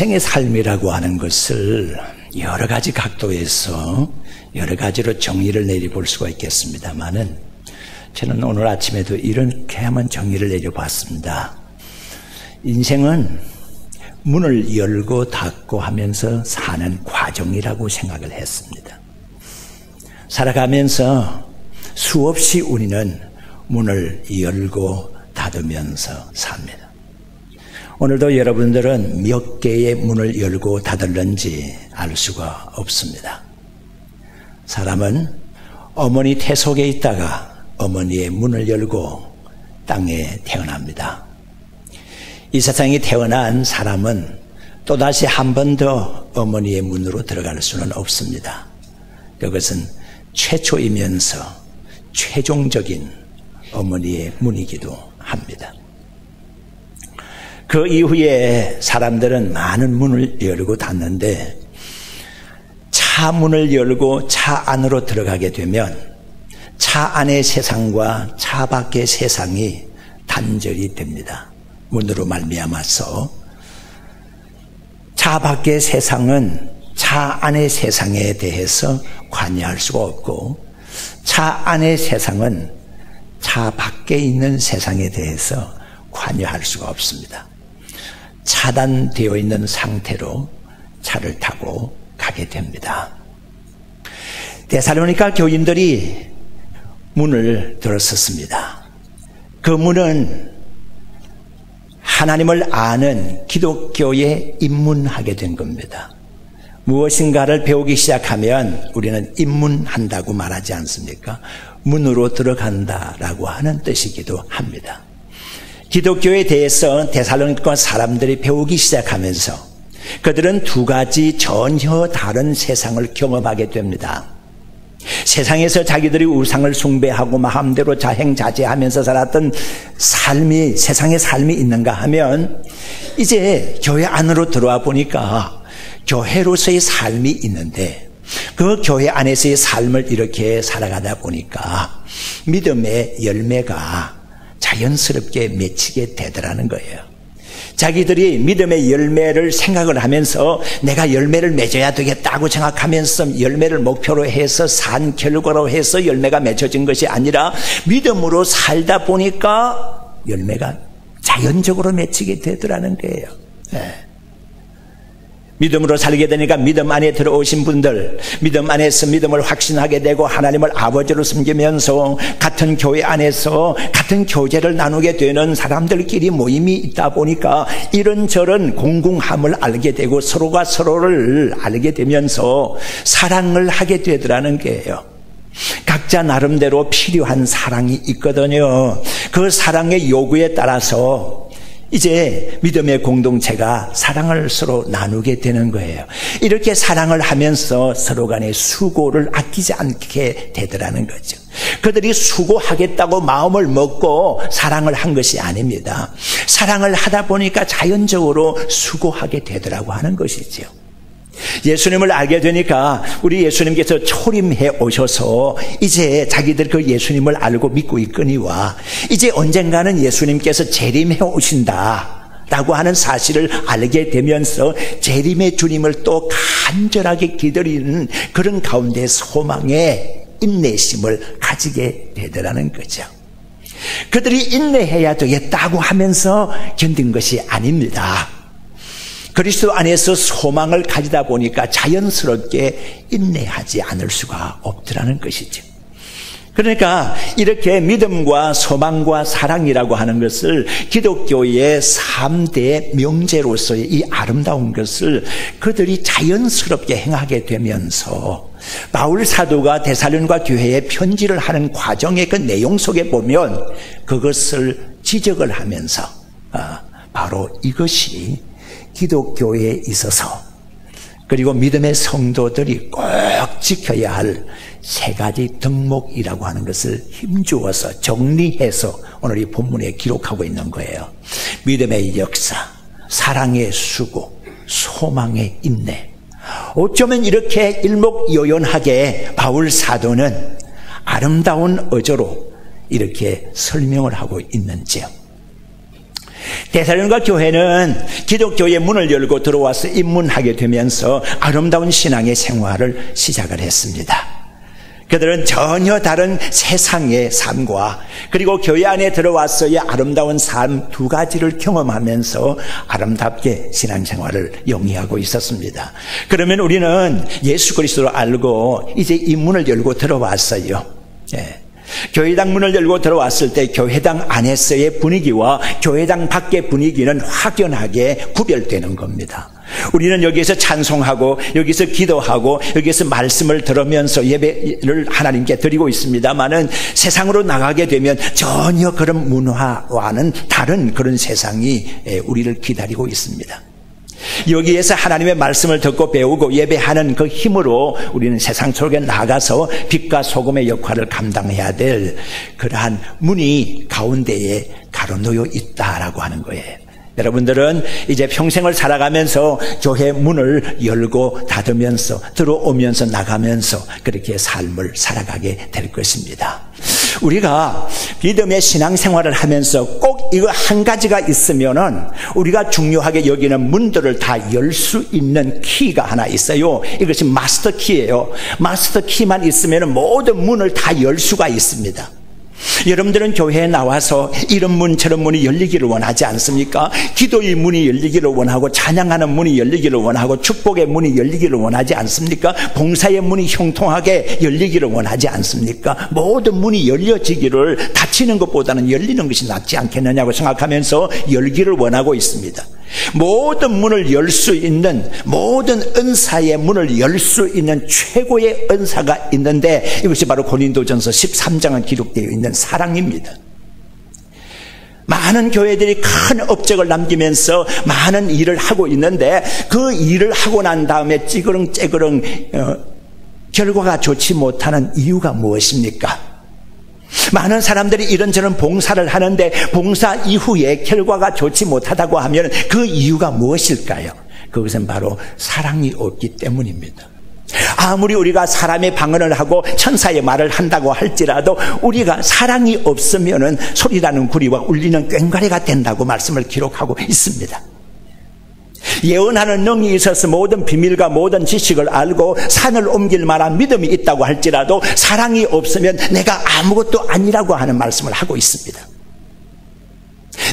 인생의 삶이라고 하는 것을 여러 가지 각도에서 여러 가지로 정의를 내려볼 수가 있겠습니다만은 저는 오늘 아침에도 이렇게 한번 정의를 내려봤습니다. 인생은 문을 열고 닫고 하면서 사는 과정이라고 생각을 했습니다. 살아가면서 수없이 우리는 문을 열고 닫으면서 삽니다. 오늘도 여러분들은 몇 개의 문을 열고 닫을는지 알 수가 없습니다. 사람은 어머니 태 속에 있다가 어머니의 문을 열고 땅에 태어납니다. 이 세상에 태어난 사람은 또다시 한 번 더 어머니의 문으로 들어갈 수는 없습니다. 그것은 최초이면서 최종적인 어머니의 문이기도 합니다. 그 이후에 사람들은 많은 문을 열고 닫는데 차 문을 열고 차 안으로 들어가게 되면 차 안의 세상과 차 밖의 세상이 단절이 됩니다. 문으로 말미암아서 차 밖의 세상은 차 안의 세상에 대해서 관여할 수가 없고 차 안의 세상은 차 밖에 있는 세상에 대해서 관여할 수가 없습니다. 차단되어 있는 상태로 차를 타고 가게 됩니다. 데살로니카 교인들이 문을 들었었습니다. 그 문은 하나님을 아는 기독교에 입문하게 된 겁니다. 무엇인가를 배우기 시작하면 우리는 입문한다고 말하지 않습니까? 문으로 들어간다라고 하는 뜻이기도 합니다. 기독교에 대해서 데살로니카 사람들이 배우기 시작하면서 그들은 두 가지 전혀 다른 세상을 경험하게 됩니다. 세상에서 자기들이 우상을 숭배하고 마음대로 자행자제하면서 살았던 삶이 세상의 삶이 있는가 하면 이제 교회 안으로 들어와 보니까 교회로서의 삶이 있는데 그 교회 안에서의 삶을 이렇게 살아가다 보니까 믿음의 열매가 자연스럽게 맺히게 되더라는 거예요. 자기들이 믿음의 열매를 생각을 하면서 내가 열매를 맺어야 되겠다고 생각하면서 열매를 목표로 해서 산 결과로 해서 열매가 맺혀진 것이 아니라 믿음으로 살다 보니까 열매가 자연적으로 맺히게 되더라는 거예요. 네. 믿음으로 살게 되니까 믿음 안에 들어오신 분들, 믿음 안에서 믿음을 확신하게 되고 하나님을 아버지로 섬기면서 같은 교회 안에서 같은 교제를 나누게 되는 사람들끼리 모임이 있다 보니까 이런저런 공공함을 알게 되고 서로가 서로를 알게 되면서 사랑을 하게 되더라는 거예요. 각자 나름대로 필요한 사랑이 있거든요. 그 사랑의 요구에 따라서 이제 믿음의 공동체가 사랑을 서로 나누게 되는 거예요. 이렇게 사랑을 하면서 서로 간의 수고를 아끼지 않게 되더라는 거죠. 그들이 수고하겠다고 마음을 먹고 사랑을 한 것이 아닙니다. 사랑을 하다 보니까 자연적으로 수고하게 되더라고 하는 것이죠. 예수님을 알게 되니까 우리 예수님께서 초림해 오셔서 이제 자기들 그 예수님을 알고 믿고 있거니와 이제 언젠가는 예수님께서 재림해 오신다. 라고 하는 사실을 알게 되면서 재림의 주님을 또 간절하게 기다리는 그런 가운데 소망의 인내심을 가지게 되더라는 거죠. 그들이 인내해야 되겠다고 하면서 견딘 것이 아닙니다. 그리스도 안에서 소망을 가지다 보니까 자연스럽게 인내하지 않을 수가 없더라는 것이죠. 그러니까 이렇게 믿음과 소망과 사랑이라고 하는 것을 기독교의 3대 명제로서의 이 아름다운 것을 그들이 자연스럽게 행하게 되면서 바울 사도가 대사련과 교회에 편지를 하는 과정의 그 내용 속에 보면 그것을 지적을 하면서 아, 바로 이것이 기독교에 있어서 그리고 믿음의 성도들이 꼭 지켜야 할 세 가지 덕목이라고 하는 것을 힘주어서 정리해서 오늘 이 본문에 기록하고 있는 거예요. 믿음의 역사, 사랑의 수고, 소망의 인내. 어쩌면 이렇게 일목요연하게 바울 사도는 아름다운 어조로 이렇게 설명을 하고 있는지요. 대사령과 교회는 기독교의 문을 열고 들어와서 입문하게 되면서 아름다운 신앙의 생활을 시작을 했습니다. 그들은 전혀 다른 세상의 삶과 그리고 교회 안에 들어와서의 아름다운 삶 두 가지를 경험하면서 아름답게 신앙생활을 영위하고 있었습니다. 그러면 우리는 예수 그리스도를 알고 이제 이 문을 열고 들어왔어요. 예. 교회당 문을 열고 들어왔을 때 교회당 안에서의 분위기와 교회당 밖의 분위기는 확연하게 구별되는 겁니다. 우리는 여기에서 찬송하고 여기서 기도하고 여기서 말씀을 들으면서 예배를 하나님께 드리고 있습니다만은 세상으로 나가게 되면 전혀 그런 문화와는 다른 그런 세상이 우리를 기다리고 있습니다. 여기에서 하나님의 말씀을 듣고 배우고 예배하는 그 힘으로 우리는 세상 속에 나가서 빛과 소금의 역할을 감당해야 될 그러한 문이 가운데에 가로놓여 있다라고 하는 거예요. 여러분들은 이제 평생을 살아가면서 교회 문을 열고 닫으면서 들어오면서 나가면서 그렇게 삶을 살아가게 될 것입니다. 우리가 믿음의 신앙생활을 하면서 꼭 이거 한 가지가 있으면은 우리가 중요하게 여기는 문들을 다 열 수 있는 키가 하나 있어요. 이것이 마스터 키예요. 마스터 키만 있으면 모든 문을 다 열 수가 있습니다. 여러분들은 교회에 나와서 이런 문 저런 문이 열리기를 원하지 않습니까? 기도의 문이 열리기를 원하고 찬양하는 문이 열리기를 원하고 축복의 문이 열리기를 원하지 않습니까? 봉사의 문이 형통하게 열리기를 원하지 않습니까? 모든 문이 열려지기를 닫히는 것보다는 열리는 것이 낫지 않겠느냐고 생각하면서 열기를 원하고 있습니다. 모든 문을 열 수 있는 모든 은사의 문을 열 수 있는 최고의 은사가 있는데 이것이 바로 고린도전서 13장에 기록되어 있는 사랑입니다. 많은 교회들이 큰 업적을 남기면서 많은 일을 하고 있는데 그 일을 하고 난 다음에 찌그렁찌그렁 어, 결과가 좋지 못하는 이유가 무엇입니까? 많은 사람들이 이런저런 봉사를 하는데 봉사 이후에 결과가 좋지 못하다고 하면 그 이유가 무엇일까요? 그것은 바로 사랑이 없기 때문입니다. 아무리 우리가 사람의 방언을 하고 천사의 말을 한다고 할지라도 우리가 사랑이 없으면 소리나는 구리와 울리는 꽹과리가 된다고 말씀을 기록하고 있습니다. 예언하는 능이 있어서 모든 비밀과 모든 지식을 알고 산을 옮길 만한 믿음이 있다고 할지라도 사랑이 없으면 내가 아무것도 아니라고 하는 말씀을 하고 있습니다.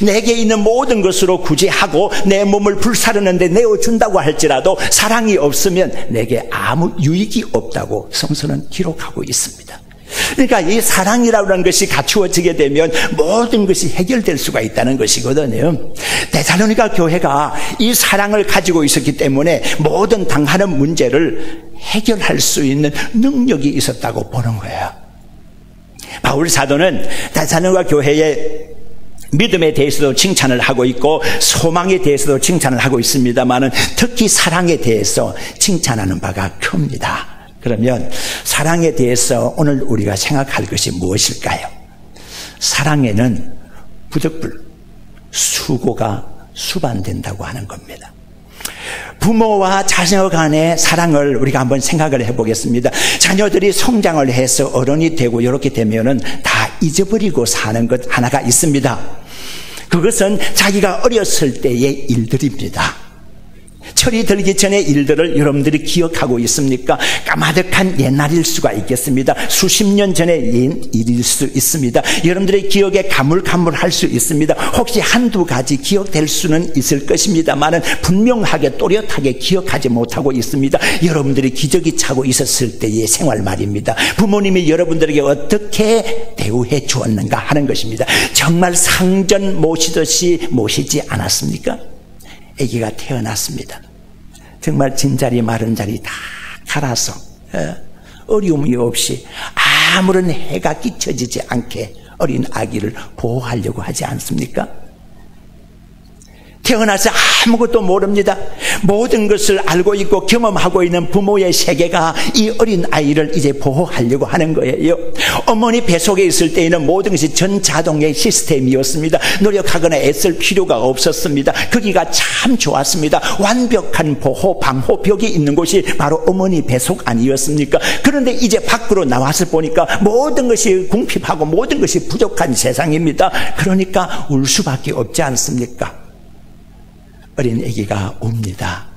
내게 있는 모든 것으로 구제하고 내 몸을 불사르는데 내어준다고 할지라도 사랑이 없으면 내게 아무 유익이 없다고 성서는 기록하고 있습니다. 그러니까 이 사랑이라는 것이 갖추어지게 되면 모든 것이 해결될 수가 있다는 것이거든요. 대사로니까 교회가 이 사랑을 가지고 있었기 때문에 모든 당하는 문제를 해결할 수 있는 능력이 있었다고 보는 거예요. 바울 사도는 대사로니까 교회의 믿음에 대해서도 칭찬을 하고 있고 소망에 대해서도 칭찬을 하고 있습니다만은 특히 사랑에 대해서 칭찬하는 바가 큽니다. 그러면 사랑에 대해서 오늘 우리가 생각할 것이 무엇일까요? 사랑에는 부득불 수고가 수반된다고 하는 겁니다. 부모와 자녀 간의 사랑을 우리가 한번 생각을 해보겠습니다. 자녀들이 성장을 해서 어른이 되고 이렇게 되면은 다 잊어버리고 사는 것 하나가 있습니다. 그것은 자기가 어렸을 때의 일들입니다. 철이 들기 전에 일들을 여러분들이 기억하고 있습니까? 까마득한 옛날일 수가 있겠습니다. 수십 년 전의 일일 수 있습니다. 여러분들의 기억에 가물가물할 수 있습니다. 혹시 한두 가지 기억될 수는 있을 것입니다만은 분명하게 또렷하게 기억하지 못하고 있습니다. 여러분들이 기적이 차고 있었을 때의 생활 말입니다. 부모님이 여러분들에게 어떻게 대우해 주었는가 하는 것입니다. 정말 상전 모시듯이 모시지 않았습니까? 아기가 태어났습니다. 정말 진자리 마른 자리 다 갈아서 어, 어려움이 없이 아무런 해가 끼쳐지지 않게 어린 아기를 보호하려고 하지 않습니까? 태어나서 아무것도 모릅니다. 모든 것을 알고 있고 경험하고 있는 부모의 세계가 이 어린 아이를 이제 보호하려고 하는 거예요. 어머니 뱃속에 있을 때에는 모든 것이 전자동의 시스템이었습니다. 노력하거나 애쓸 필요가 없었습니다. 거기가 참 좋았습니다. 완벽한 보호, 방호벽이 있는 곳이 바로 어머니 뱃속 아니었습니까? 그런데 이제 밖으로 나와서 보니까 모든 것이 궁핍하고 모든 것이 부족한 세상입니다. 그러니까 울 수밖에 없지 않습니까? 어린 아기가 옵니다.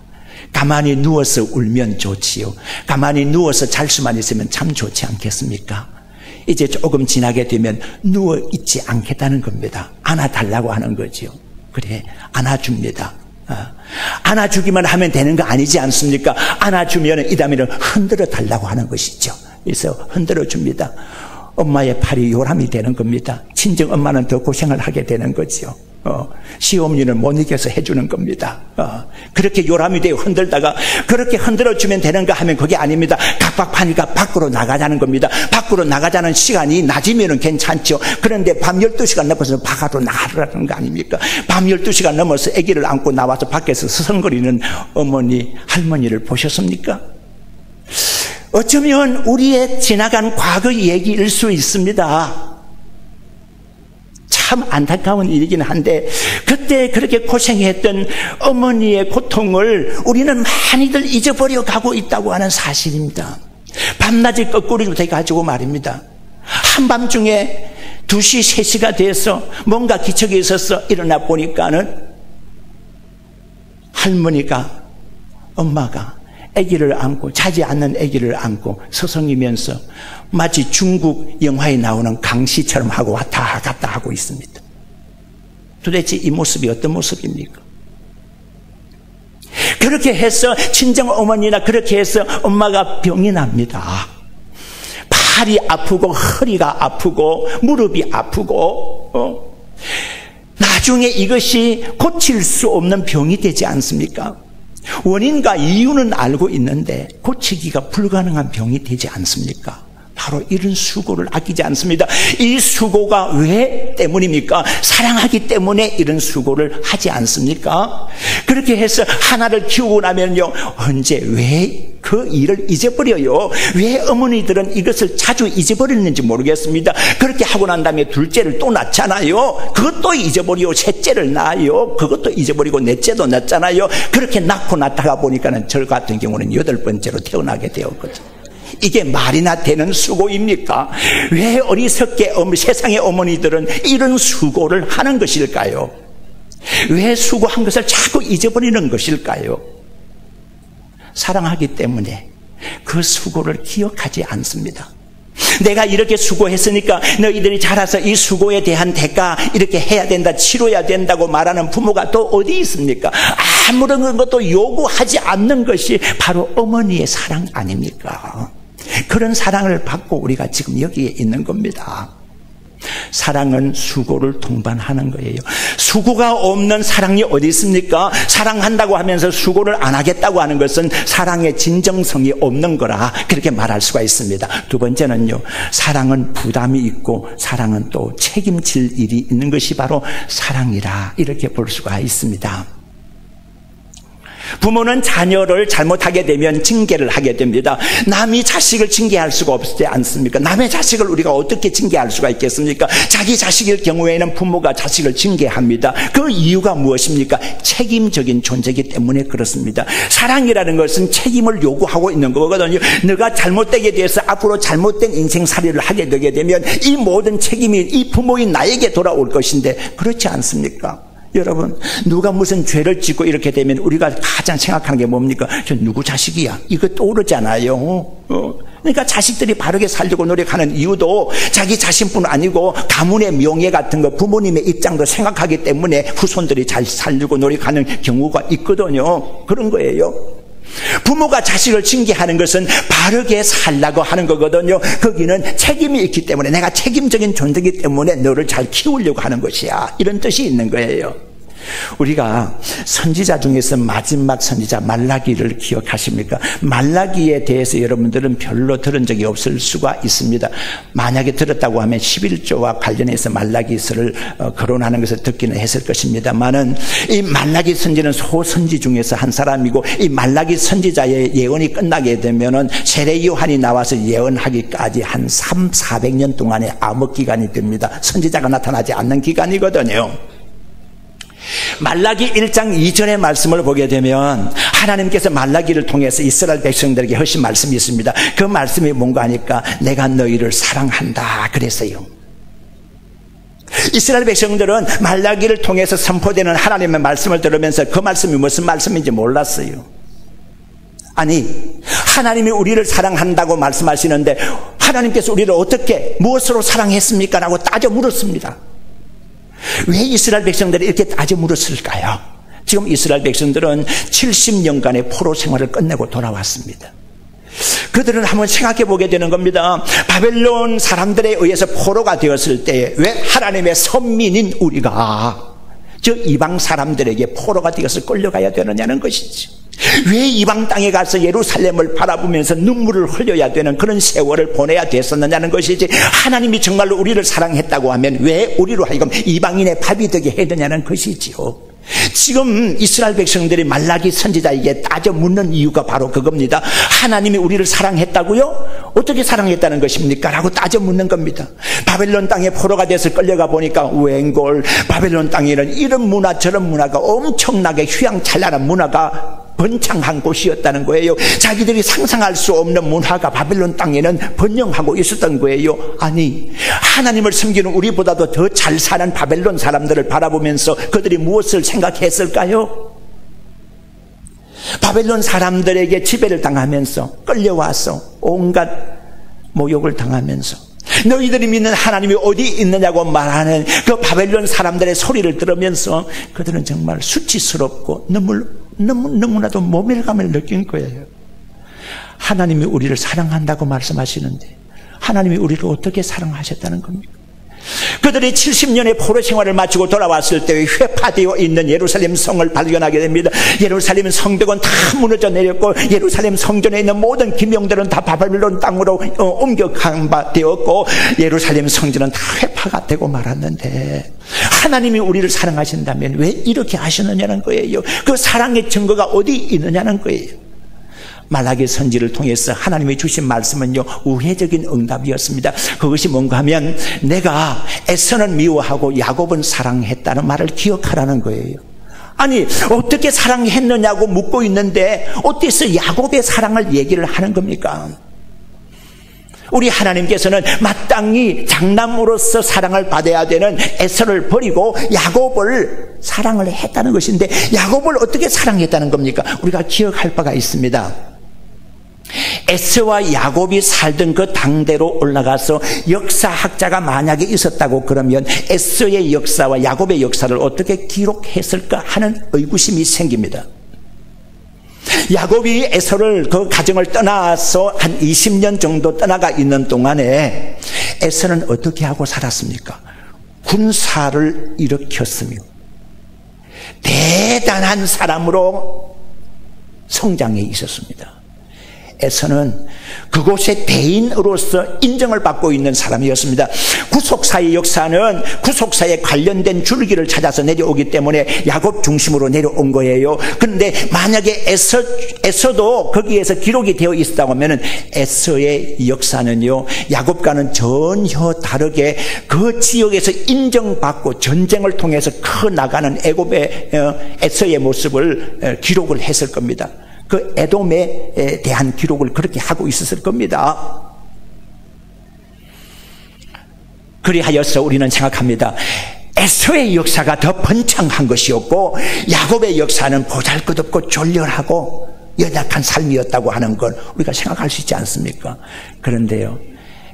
가만히 누워서 울면 좋지요. 가만히 누워서 잘 수만 있으면 참 좋지 않겠습니까? 이제 조금 지나게 되면 누워 있지 않겠다는 겁니다. 안아달라고 하는 거지요. 그래, 안아줍니다. 어. 안아주기만 하면 되는 거 아니지 않습니까? 안아주면 이 다음에는 흔들어 달라고 하는 것이죠. 그래서 흔들어 줍니다. 엄마의 팔이 요람이 되는 겁니다. 친정 엄마는 더 고생을 하게 되는 거죠. 어, 시어머니는 못 이겨서 해주는 겁니다. 어, 그렇게 요람이 되어 흔들다가 그렇게 흔들어주면 되는가 하면 그게 아닙니다. 각박파니까 밖으로 나가자는 겁니다. 밖으로 나가자는 시간이 낮이면 괜찮죠. 그런데 밤 12시간 넘어서 바깥으로 나가라는 거 아닙니까? 밤 12시간 넘어서 아기를 안고 나와서 밖에서 서성거리는 어머니, 할머니를 보셨습니까? 어쩌면 우리의 지나간 과거 얘기일 수 있습니다. 참 안타까운 일이긴 한데 그때 그렇게 고생했던 어머니의 고통을 우리는 많이들 잊어버려 가고 있다고 하는 사실입니다. 밤낮이 거꾸로 돼가지고 말입니다. 한밤중에 2시, 3시가 돼서 뭔가 기척이 있어서 일어나 보니까는 할머니가 엄마가 아기를 안고 자지 않는 아기를 안고 서성이면서 마치 중국 영화에 나오는 강시처럼 하고 왔다 갔다 하고 있습니다. 도대체 이 모습이 어떤 모습입니까? 그렇게 해서 친정 어머니나 그렇게 해서 엄마가 병이 납니다. 팔이 아프고 허리가 아프고 무릎이 아프고 어? 나중에 이것이 고칠 수 없는 병이 되지 않습니까? 원인과 이유는 알고 있는데 고치기가 불가능한 병이 되지 않습니까? 바로 이런 수고를 아끼지 않습니다. 이 수고가 왜 때문입니까? 사랑하기 때문에 이런 수고를 하지 않습니까? 그렇게 해서 하나를 키우고 나면요, 언제 왜 그 일을 잊어버려요? 왜 어머니들은 이것을 자주 잊어버렸는지 모르겠습니다. 그렇게 하고 난 다음에 둘째를 또 낳잖아요. 그것도 잊어버리고 셋째를 낳아요. 그것도 잊어버리고 넷째도 낳잖아요. 그렇게 낳고 낳다가 보니까는 저 같은 경우는 여덟 번째로 태어나게 되었거든요. 이게 말이나 되는 수고입니까? 왜 어리석게 세상의 어머니들은 이런 수고를 하는 것일까요? 왜 수고한 것을 자꾸 잊어버리는 것일까요? 사랑하기 때문에 그 수고를 기억하지 않습니다. 내가 이렇게 수고했으니까 너희들이 자라서 이 수고에 대한 대가 이렇게 해야 된다, 치료해야 된다고 말하는 부모가 또 어디 있습니까? 아무런 것도 요구하지 않는 것이 바로 어머니의 사랑 아닙니까? 그런 사랑을 받고 우리가 지금 여기에 있는 겁니다. 사랑은 수고를 동반하는 거예요. 수고가 없는 사랑이 어디 있습니까? 사랑한다고 하면서 수고를 안 하겠다고 하는 것은 사랑의 진정성이 없는 거라 그렇게 말할 수가 있습니다. 두 번째는요. 사랑은 부담이 있고 사랑은 또 책임질 일이 있는 것이 바로 사랑이라 이렇게 볼 수가 있습니다. 부모는 자녀를 잘못하게 되면 징계를 하게 됩니다. 남이 자식을 징계할 수가 없지 않습니까? 남의 자식을 우리가 어떻게 징계할 수가 있겠습니까? 자기 자식일 경우에는 부모가 자식을 징계합니다. 그 이유가 무엇입니까? 책임적인 존재이기 때문에 그렇습니다. 사랑이라는 것은 책임을 요구하고 있는 거거든요. 너가 잘못되게 돼서 앞으로 잘못된 인생살이를 하게 되게 되면 이 모든 책임이 이 부모인 나에게 돌아올 것인데 그렇지 않습니까? 여러분, 누가 무슨 죄를 짓고 이렇게 되면 우리가 가장 생각하는 게 뭡니까? 저 누구 자식이야? 이거 떠오르잖아요. 어. 그러니까 자식들이 바르게 살려고 노력하는 이유도 자기 자신뿐 아니고 가문의 명예 같은 거 부모님의 입장도 생각하기 때문에 후손들이 잘 살려고 노력하는 경우가 있거든요. 그런 거예요. 부모가 자식을 징계하는 것은 바르게 살라고 하는 거거든요. 거기는 책임이 있기 때문에 내가 책임적인 존재이기 때문에 너를 잘 키우려고 하는 것이야. 이런 뜻이 있는 거예요. 우리가 선지자 중에서 마지막 선지자 말라기를 기억하십니까? 말라기에 대해서 여러분들은 별로 들은 적이 없을 수가 있습니다. 만약에 들었다고 하면 11조와 관련해서 말라기서를 어, 거론하는 것을 듣기는 했을 것입니다만은 이 말라기 선지는 소선지 중에서 한 사람이고 이 말라기 선지자의 예언이 끝나게 되면은 세례 요한이 나와서 예언하기까지 한 3, 400년 동안의 암흑 기간이 됩니다. 선지자가 나타나지 않는 기간이거든요. 말라기 1장 2절의 말씀을 보게 되면 하나님께서 말라기를 통해서 이스라엘 백성들에게 하신 말씀이 있습니다. 그 말씀이 뭔가 하니까 내가 너희를 사랑한다 그랬어요. 이스라엘 백성들은 말라기를 통해서 선포되는 하나님의 말씀을 들으면서 그 말씀이 무슨 말씀인지 몰랐어요. 아니, 하나님이 우리를 사랑한다고 말씀하시는데 하나님께서 우리를 어떻게 무엇으로 사랑했습니까? 라고 따져 물었습니다. 왜 이스라엘 백성들이 이렇게 따져 물었을까요? 지금 이스라엘 백성들은 70년간의 포로 생활을 끝내고 돌아왔습니다. 그들은 한번 생각해 보게 되는 겁니다. 바벨론 사람들에 의해서 포로가 되었을 때 왜 하나님의 선민인 우리가 저 이방 사람들에게 포로가 되어서 끌려가야 되느냐는 것이죠. 왜 이방 땅에 가서 예루살렘을 바라보면서 눈물을 흘려야 되는 그런 세월을 보내야 됐었느냐는 것이지 하나님이 정말로 우리를 사랑했다고 하면 왜 우리로 하여금 이방인의 밥이 되게 해느냐는 것이지요. 지금 이스라엘 백성들이 말라기 선지자에게 따져 묻는 이유가 바로 그겁니다. 하나님이 우리를 사랑했다고요? 어떻게 사랑했다는 것입니까? 라고 따져 묻는 겁니다. 바벨론 땅에 포로가 돼서 끌려가 보니까 웬골 바벨론 땅에는 이런 문화 저런 문화가 엄청나게 휘황찬란한 문화가 번창한 곳이었다는 거예요. 자기들이 상상할 수 없는 문화가 바벨론 땅에는 번영하고 있었던 거예요. 아니, 하나님을 섬기는 우리보다도 더 잘 사는 바벨론 사람들을 바라보면서 그들이 무엇을 생각했을까요? 바벨론 사람들에게 지배를 당하면서 끌려와서 온갖 모욕을 당하면서 너희들이 믿는 하나님이 어디 있느냐고 말하는 그 바벨론 사람들의 소리를 들으면서 그들은 정말 수치스럽고 너무, 너무, 너무나도 모멸감을 느낀 거예요. 하나님이 우리를 사랑한다고 말씀하시는데 하나님이 우리를 어떻게 사랑하셨다는 겁니까? 그들이 70년의 포로 생활을 마치고 돌아왔을 때 회파되어 있는 예루살렘 성을 발견하게 됩니다. 예루살렘 성벽은 다 무너져 내렸고 예루살렘 성전에 있는 모든 기명들은 다 바벨론 땅으로 어, 옮겨간 바 되었고 예루살렘 성전은 다 회파가 되고 말았는데 하나님이 우리를 사랑하신다면 왜 이렇게 하시느냐는 거예요. 그 사랑의 증거가 어디 있느냐는 거예요. 말라기 선지를 통해서 하나님이 주신 말씀은요 우회적인 응답이었습니다. 그것이 뭔가 하면 내가 에서는 미워하고 야곱은 사랑했다는 말을 기억하라는 거예요. 아니 어떻게 사랑했느냐고 묻고 있는데 어때서 야곱의 사랑을 얘기를 하는 겁니까? 우리 하나님께서는 마땅히 장남으로서 사랑을 받아야 되는 에서를 버리고 야곱을 사랑을 했다는 것인데 야곱을 어떻게 사랑했다는 겁니까? 우리가 기억할 바가 있습니다. 에스와 야곱이 살던 그 당대로 올라가서 역사학자가 만약에 있었다고 그러면 에스의 역사와 야곱의 역사를 어떻게 기록했을까 하는 의구심이 생깁니다. 야곱이 에서를 그 가정을 떠나서 한 20년 정도 떠나가 있는 동안에 에서는 어떻게 하고 살았습니까? 군사를 일으켰으며 대단한 사람으로 성장해 있었습니다. 에서는 그곳의 대인으로서 인정을 받고 있는 사람이었습니다. 구속사의 역사는 구속사에 관련된 줄기를 찾아서 내려오기 때문에 야곱 중심으로 내려온 거예요. 그런데 만약에 에서, 에서도 거기에서 기록이 되어 있다고 하면 에서의 역사는요, 야곱과는 전혀 다르게 그 지역에서 인정받고 전쟁을 통해서 커 나가는 애곱의 어, 에서의 모습을 어, 기록을 했을 겁니다. 그 에돔에 대한 기록을 그렇게 하고 있었을 겁니다. 그리하여서 우리는 생각합니다. 에서의 역사가 더 번창한 것이었고 야곱의 역사는 보잘것없고 졸렬하고 연약한 삶이었다고 하는 걸 우리가 생각할 수 있지 않습니까? 그런데요.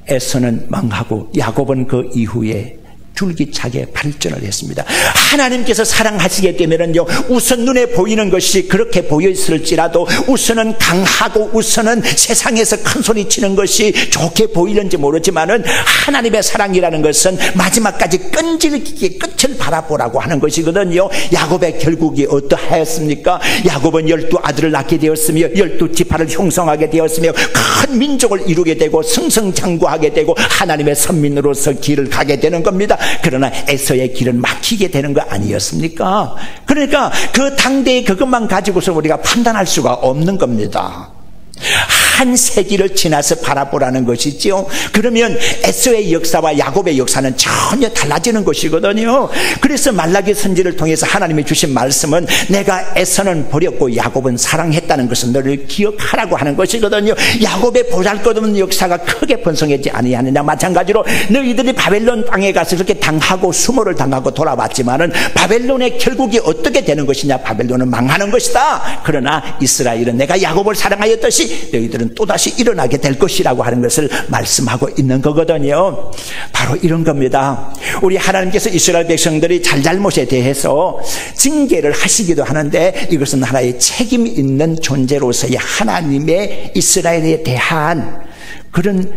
에서는 망하고 야곱은 그 이후에 줄기차게 발전을 했습니다. 하나님께서 사랑하시게 되면은요, 우선 눈에 보이는 것이 그렇게 보여 있을지라도 우선은 강하고 우선은 세상에서 큰 소리 치는 것이 좋게 보이는지 모르지만은 하나님의 사랑이라는 것은 마지막까지 끈질기게 끝을 바라보라고 하는 것이거든요. 야곱의 결국이 어떠하였습니까? 야곱은 열두 아들을 낳게 되었으며 열두 지파를 형성하게 되었으며 큰 민족을 이루게 되고 승승장구하게 되고 하나님의 선민으로서 길을 가게 되는 겁니다. 그러나 에서의 길은 막히게 되는 거 아니었습니까? 그러니까 그 당대의 그것만 가지고서 우리가 판단할 수가 없는 겁니다. 한 세기를 지나서 바라보라는 것이지요. 그러면 에서의 역사와 야곱의 역사는 전혀 달라지는 것이거든요. 그래서 말라기 선지를 통해서 하나님이 주신 말씀은 내가 에서는 버렸고 야곱은 사랑했다는 것을 너를 기억하라고 하는 것이거든요. 야곱의 보잘것없는 역사가 크게 번성하지 아니하느냐 마찬가지로 너희들이 바벨론 땅에 가서 이렇게 당하고 수모를 당하고 돌아왔지만은 바벨론의 결국이 어떻게 되는 것이냐 바벨론은 망하는 것이다. 그러나 이스라엘은 내가 야곱을 사랑하였듯이 너희들은 또다시 일어나게 될 것이라고 하는 것을 말씀하고 있는 거거든요. 바로 이런 겁니다. 우리 하나님께서 이스라엘 백성들이 잘잘못에 대해서 징계를 하시기도 하는데 이것은 하나의 책임 있는 존재로서의 하나님의 이스라엘에 대한 그런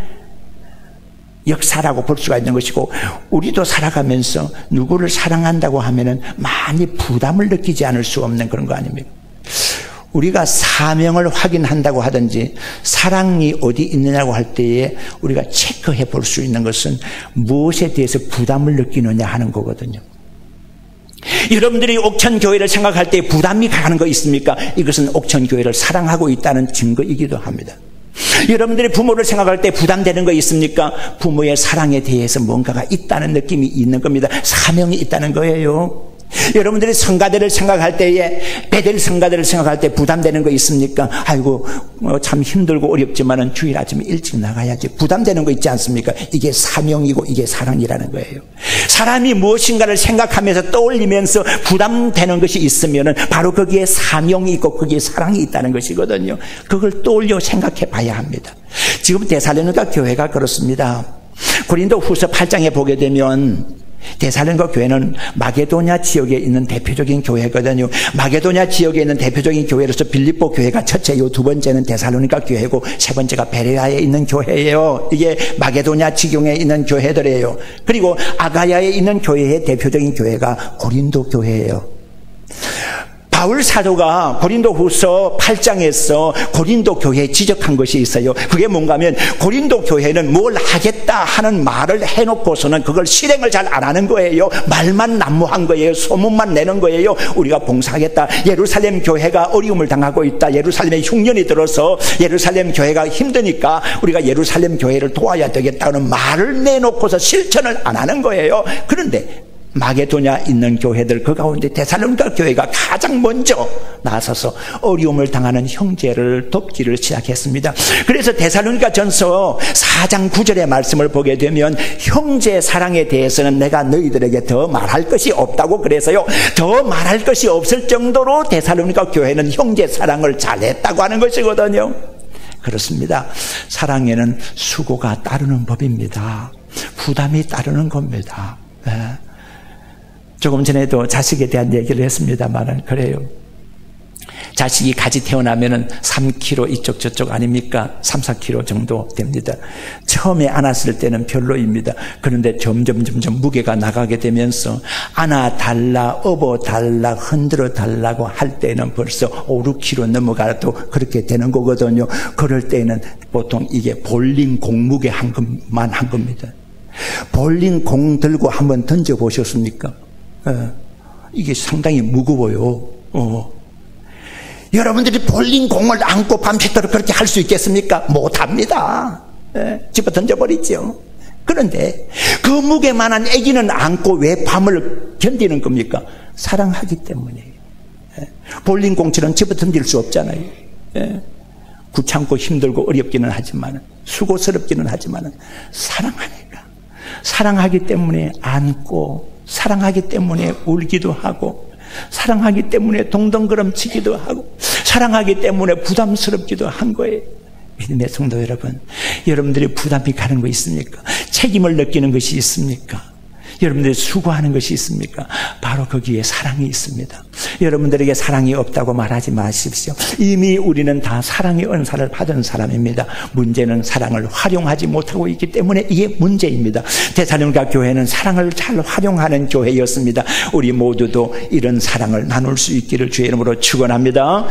역사라고 볼 수가 있는 것이고 우리도 살아가면서 누구를 사랑한다고 하면은 많이 부담을 느끼지 않을 수 없는 그런 거 아닙니까? 우리가 사명을 확인한다고 하든지 사랑이 어디 있느냐고 할 때에 우리가 체크해 볼 수 있는 것은 무엇에 대해서 부담을 느끼느냐 하는 거거든요. 여러분들이 옥천 교회를 생각할 때 부담이 가는 거 있습니까? 이것은 옥천 교회를 사랑하고 있다는 증거이기도 합니다. 여러분들이 부모를 생각할 때 부담되는 거 있습니까? 부모의 사랑에 대해서 뭔가가 있다는 느낌이 있는 겁니다. 사명이 있다는 거예요. 여러분들이 성가대를 생각할 때에 베델 성가대를 생각할 때 부담되는 거 있습니까? 아이고 어, 참 힘들고 어렵지만은 주일 아침에 일찍 나가야지 부담되는 거 있지 않습니까? 이게 사명이고 이게 사랑이라는 거예요. 사람이 무엇인가를 생각하면서 떠올리면서 부담되는 것이 있으면은 바로 거기에 사명이 있고 거기에 사랑이 있다는 것이거든요. 그걸 떠올려 생각해 봐야 합니다. 지금 대사로니가 교회가 그렇습니다. 고린도 후서 8장에 보게 되면 대사령과 교회는 마게도냐 지역에 있는 대표적인 교회거든요. 마게도냐 지역에 있는 대표적인 교회로서 빌립보 교회가 첫째요. 두 번째는 대사로니가 교회고 세 번째가 베레아에 있는 교회예요. 이게 마게도냐 지경에 있는 교회들이에요. 그리고 아가야에 있는 교회의 대표적인 교회가 고린도 교회예요. 바울 사도가 고린도 후서 8장에서 고린도 교회에 지적한 것이 있어요. 그게 뭔가 하면 고린도 교회는 뭘 하겠다 하는 말을 해놓고서는 그걸 실행을 잘 안 하는 거예요. 말만 난무한 거예요. 소문만 내는 거예요. 우리가 봉사하겠다. 예루살렘 교회가 어려움을 당하고 있다. 예루살렘에 흉년이 들어서 예루살렘 교회가 힘드니까 우리가 예루살렘 교회를 도와야 되겠다는 말을 내놓고서 실천을 안 하는 거예요. 그런데 마게도냐 있는 교회들 그 가운데 대살로니가 교회가 가장 먼저 나서서 어려움을 당하는 형제를 돕기를 시작했습니다. 그래서 대살로니가 전서 4장 9절의 말씀을 보게 되면 형제 사랑에 대해서는 내가 너희들에게 더 말할 것이 없다고 그래서요. 더 말할 것이 없을 정도로 대살로니가 교회는 형제 사랑을 잘했다고 하는 것이거든요. 그렇습니다. 사랑에는 수고가 따르는 법입니다. 부담이 따르는 겁니다. 네. 조금 전에도 자식에 대한 얘기를 했습니다만은 그래요. 자식이 가지 태어나면은 3kg 이쪽 저쪽 아닙니까? 3, 4kg 정도 됩니다. 처음에 안았을 때는 별로입니다. 그런데 점점 점점 무게가 나가게 되면서 안아 달라, 업어 달라, 흔들어 달라고 할 때는 벌써 5, 6kg 넘어가도 그렇게 되는 거거든요. 그럴 때는 보통 이게 볼링 공무게 한 것만 한 겁니다. 볼링 공 들고 한번 던져 보셨습니까? 어, 이게 상당히 무거워요. 어. 여러분들이 볼링 공을 안고 밤새도록 그렇게 할 수 있겠습니까? 못합니다. 예, 집어 던져버리죠. 그런데 그 무게만한 아기는 안고 왜 밤을 견디는 겁니까? 사랑하기 때문에. 예, 볼링 공처럼 집어 던질 수 없잖아요. 예, 귀찮고 힘들고 어렵기는 하지만 수고스럽기는 하지만 사랑하니까. 사랑하기 때문에 안고 사랑하기 때문에 울기도 하고 사랑하기 때문에 동동그름치기도 하고 사랑하기 때문에 부담스럽기도 한 거예요. 믿음의 성도 여러분, 여러분들이 부담이 가는 거 있습니까? 책임을 느끼는 것이 있습니까? 여러분들이 수고하는 것이 있습니까? 바로 거기에 사랑이 있습니다. 여러분들에게 사랑이 없다고 말하지 마십시오. 이미 우리는 다 사랑의 은사를 받은 사람입니다. 문제는 사랑을 활용하지 못하고 있기 때문에 이게 문제입니다. 대사령가 교회는 사랑을 잘 활용하는 교회였습니다. 우리 모두도 이런 사랑을 나눌 수 있기를 주의 이름으로 축원합니다.